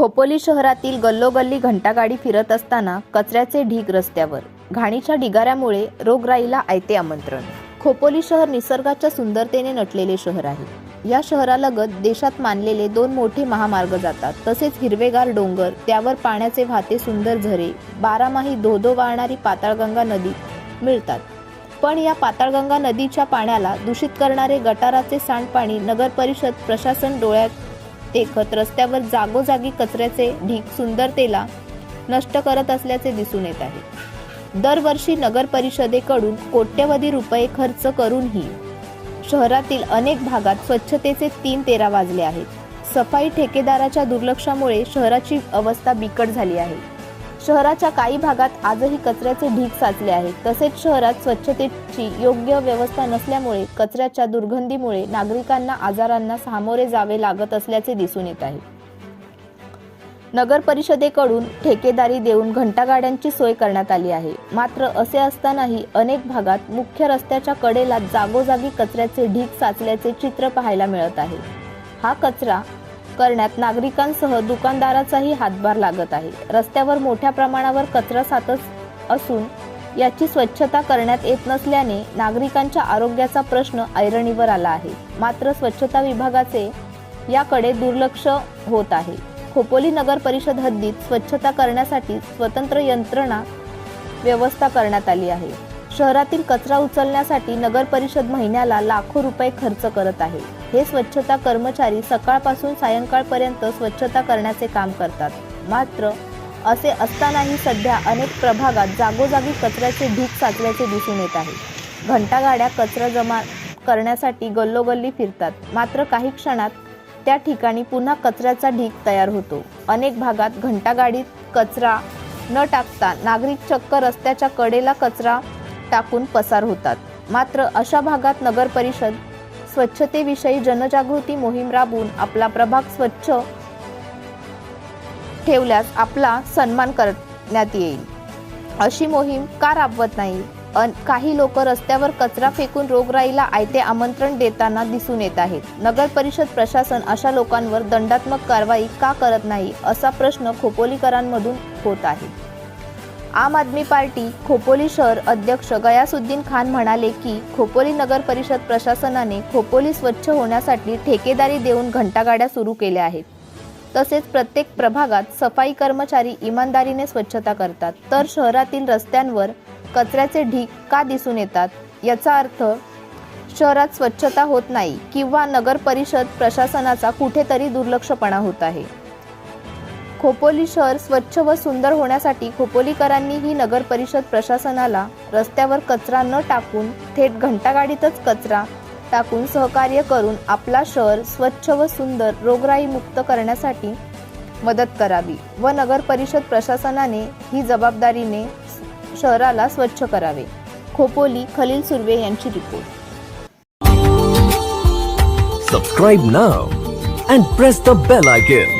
खोपोली शहरातील गल्लोगल्ली घंटागाडी फिरत असताना कचऱ्याचे ढीग रस्त्यावर. घाणीच्या ढिगाऱ्यामुळे रोगराईला आयते आमंत्रण. खोपोली शहर निसर्गाच्या सुंदरतेने नटलेले शहर आहे. या शहरालगत देशात मानलेले दोन मोठे महामार्ग जातात. तसेच हिरवेगार डोंगर त्यावर पाण्याचे वाहते सुंदर झरे बारामाही धोधो वाहणारी पाताळगंगा नदी मिळतात. पण या पाताळगंगा नदीच्या पाण्याला दूषित करणारे गटाराचे सांडपाणी नगर परिषद प्रशासन डोळ्यात देखत रस्त्यावर जागोजागी कचऱ्याचे ढीग सुंदरतेला नष्ट करत असल्याचे दिसून येत आहे. दरवर्षी नगर परिषदेकडून कोट्यवधी रुपये खर्च करूनही शहरातील अनेक भागात स्वच्छतेचे तीन तेरा वाजले आहेत. सफाई ठेकेदाराच्या दुर्लक्षामुळे शहराची अवस्था बिकट झाली आहे. शहराच्या काही भागात आजही कचऱ्याचे ढीग साचले आहे तसेच शहरात स्वच्छतेची योग्य व्यवस्था नसल्यामुळे कचऱ्याच्या दुर्गंधीमुळे नागरिकांना आजारांना सामोरे जावे लागत असल्याचे दिसून येत आहे. नगर परिषदेकडून ठेकेदारी देऊन घंटागाड्यांची सोय करण्यात आली आहे. मात्र असे असतानाही अनेक भागात मुख्य रस्त्याच्या कडेला जागोजागी कचऱ्याचे ढीग साचल्याचे चित्र पाहायला मिळत आहे. हा कचरा करण्यात नागरिकांसह दुकानदाराचाही हातभार लागत आहे. रस्त्यावर मोठ्या प्रमाणावर कचरा साचत असून याची स्वच्छता करण्यात येत नसल्याने नागरिकांच्या आरोग्याचा प्रश्न ऐरणीवर आला आहे. मात्र स्वच्छता विभागाचे याकडे दुर्लक्ष होत आहे. खोपोली नगर परिषद हद्दीत स्वच्छता करण्यासाठी स्वतंत्र यंत्रणा व्यवस्था करण्यात आली आहे. शहरातील कचरा उचलण्यासाठी नगर परिषद महिन्याला लाखो रुपये खर्च करत आहे. हे स्वच्छता कर्मचारी सकाळपासून सायंकाळपर्यंत स्वच्छता करण्याचे काम करतात. मात्र असे असतानाही सध्या अनेक प्रभागात जागोजागी कचऱ्याचे ढीग साचल्याचे दिसून येत आहे. घंटागाड्या कचरा जमा करण्यासाठी गल्लोगल्ली फिरतात. मात्र काही क्षणात त्या ठिकाणी पुन्हा कचऱ्याचा ढीग तयार होतो. अनेक भागात घंटागाडीत कचरा न टाकता नागरिक चक्क रस्त्याच्या कडेला कचरा टाकून पसार होतात. मात्र अशा भागात नगर परिषद स्वच्छतेविषयी जनजागृती मोहीम राबवून आपला प्रभाग स्वच्छ ठेवल्यास आपला सन्मान करण्यात येईल. अशी मोहीम का राबवत नाही? अन काही लोक रस्त्यावर कचरा फेकून रोगराईला आयते आमंत्रण देताना दिसून येत आहेत. नगर परिषद प्रशासन अशा लोकांवर दंडात्मक कारवाई का करत नाही असा प्रश्न खोपोलीकरांमधून होत आहे. आम आदमी पार्टी खोपोली शहर अध्यक्ष गयासुद्दीन खान म्हणाले की खोपोली नगर परिषद प्रशासनाने खोपोली स्वच्छ होण्यासाठी ठेकेदारी देऊन घंटागाड्या सुरू केल्या आहेत. तसेच प्रत्येक प्रभागात सफाई कर्मचारी इमानदारीने स्वच्छता करतात. तर शहरातील रस्त्यांवर कचऱ्याचे ढीग का दिसून येतात? याचा अर्थ शहरात स्वच्छता होत नाही किंवा नगर परिषद प्रशासनाचा कुठेतरी दुर्लक्षपणा होत आहे. खोपोली शहर स्वच्छ व सुंदर होण्यासाठी खोपोलीकरांनी ही नगर परिषद प्रशासनाला रस्त्यावर कचरा न टाकून थेट घंटागाडीतच कचरा टाकून सहकार्य करून आपला शहर स्वच्छ व सुंदर रोगराई मुक्त करण्यासाठी मदत करावी व नगर परिषद प्रशासनाने ही जबाबदारीने शहराला स्वच्छ करावे खोपोली खलील सुर्वे यांची report Subscribe now and press the bell icon.